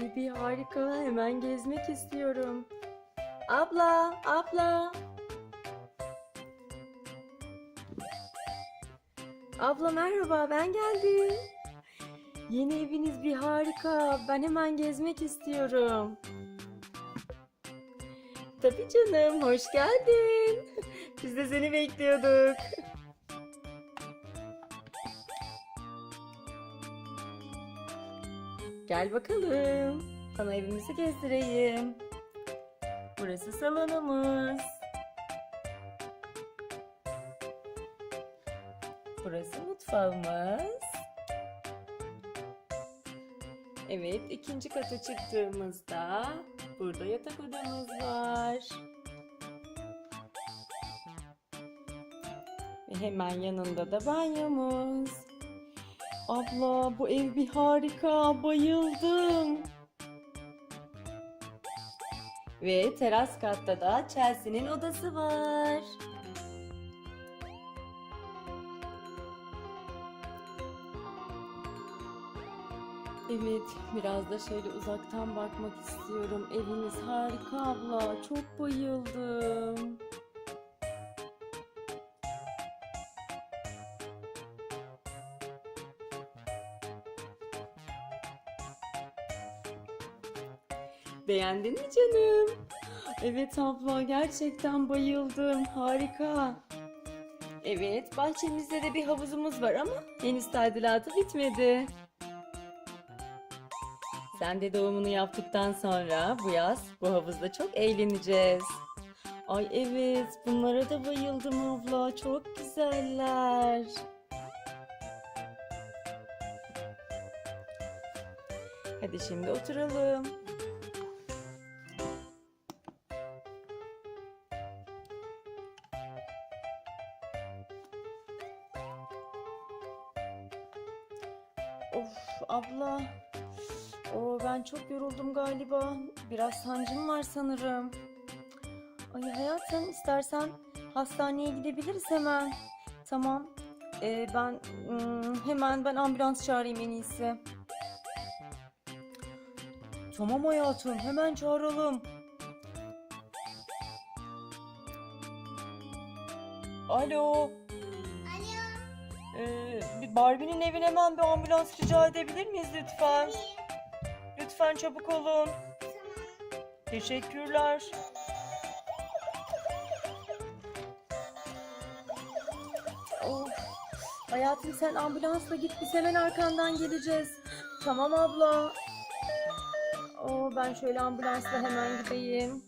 Bir harika. Hemen gezmek istiyorum. Abla, abla. Abla merhaba, ben geldim. Yeni eviniz bir harika. Ben hemen gezmek istiyorum. Tabii canım, hoş geldin. Biz de seni bekliyorduk. Gel bakalım. Sana evimizi gezdireyim. Burası salonumuz. Burası mutfağımız. Evet, ikinci kata çıktığımızda burada yatak odamız var. Ve hemen yanında da banyomuz. Abla bu ev bir harika. Bayıldım. Ve teras katta da Chelsea'nin odası var. Evet, biraz da şöyle uzaktan bakmak istiyorum. Eviniz harika abla. Çok bayıldım. Beğendin mi canım? Evet abla gerçekten bayıldım. Harika. Evet bahçemizde de bir havuzumuz var ama henüz tadilatı bitmedi. Sen de doğumunu yaptıktan sonra bu yaz bu havuzda çok eğleneceğiz. Ay evet bunlara da bayıldım abla. Çok güzeller. Hadi şimdi oturalım. Of abla. Oo, ben çok yoruldum galiba. Biraz sancım var sanırım. Ay hayatım istersen hastaneye gidebiliriz hemen. Tamam. Ee, ben hmm, hemen ben ambulans çağırayım en iyisi. Tamam hayatım hemen çağıralım. Alo. Ee, Barbie'nin evine hemen bir ambulans rica edebilir miyiz lütfen? Lütfen çabuk olun. Teşekkürler. Of. Hayatım sen ambulansla git biz hemen arkandan geleceğiz. Tamam abla. Oo, ben şöyle ambulansla hemen gideyim.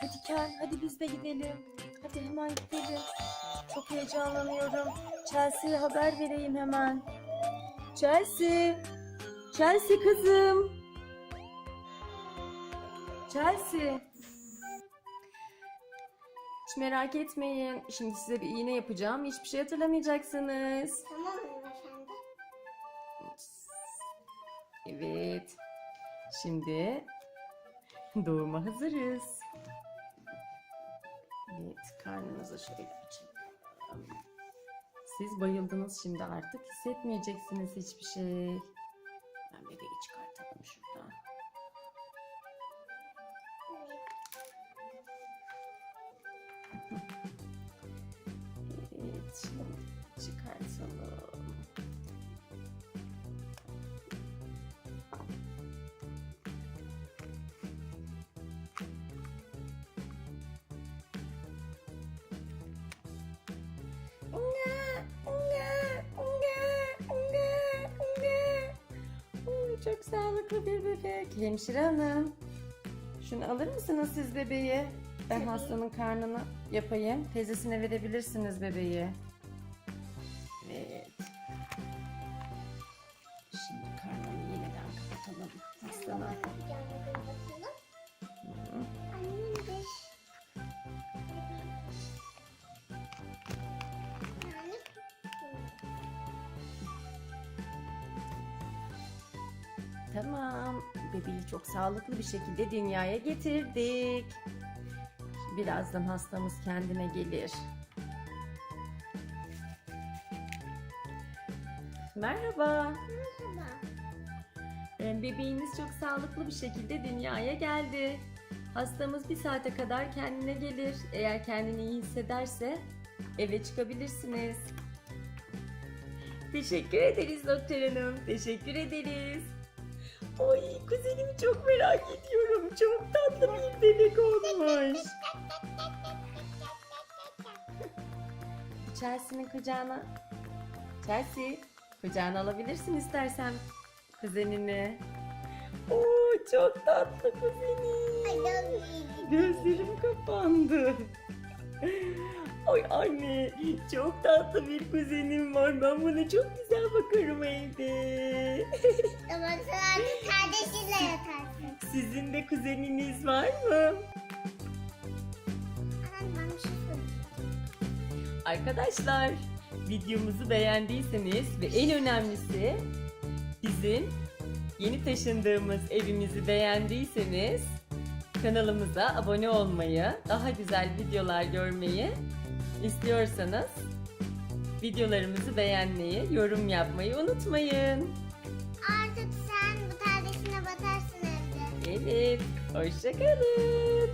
Hadi Ken hadi biz de gidelim. Hadi hemen gidelim. Çok heyecanlanıyorum. Chelsea'ye haber vereyim hemen. Chelsea. Chelsea kızım. Chelsea. Hiç merak etmeyin. Şimdi size bir iğne yapacağım. Hiçbir şey hatırlamayacaksınız. Tamam hanımefendi. Evet. Şimdi doğuma hazırız. Evet, karnınızı şöyle açalım. Siz bayıldınız şimdi artık hissetmeyeceksiniz hiçbir şey. Ben bebeği çıkartalım şuradan. Evet, şimdi çıkartalım. Çok sağlıklı bir bebek. Hemşire hanım. Şunu alır mısınız siz bebeği? Ben Tabii. hastanın karnını yapayım. Teyzesine verebilirsiniz bebeği. Evet. Şimdi karnını yeniden kapatalım hastana. Tamam. Bebeği çok sağlıklı bir şekilde dünyaya getirdik. Birazdan hastamız kendine gelir. Merhaba. merhaba. Ee, Bebeğiniz çok sağlıklı bir şekilde dünyaya geldi. Hastamız bir saate kadar kendine gelir. Eğer kendini iyi hissederse eve çıkabilirsiniz. Teşekkür ederiz doktor hanım. Teşekkür ederiz. Ay kuzenimi çok merak ediyorum. Çok tatlı bir bebek olmuş. Chelsea'nin kucağına. Chelsea, kucağına alabilirsin istersen kuzenini. Oo çok tatlı kuzenim. Gözlerim kapandı. Ay anne çok tatlı bir kuzenim var. Ben buna çok güzel bakarım evde. Ama kardeşinle yatarsın. Sizin de kuzeniniz var mı? Şey. Arkadaşlar videomuzu beğendiyseniz ve en önemlisi bizim yeni taşındığımız evimizi beğendiyseniz kanalımıza abone olmayı, daha güzel videolar görmeyi istiyorsanız videolarımızı beğenmeyi, yorum yapmayı unutmayın. Evet, hoşçakalın.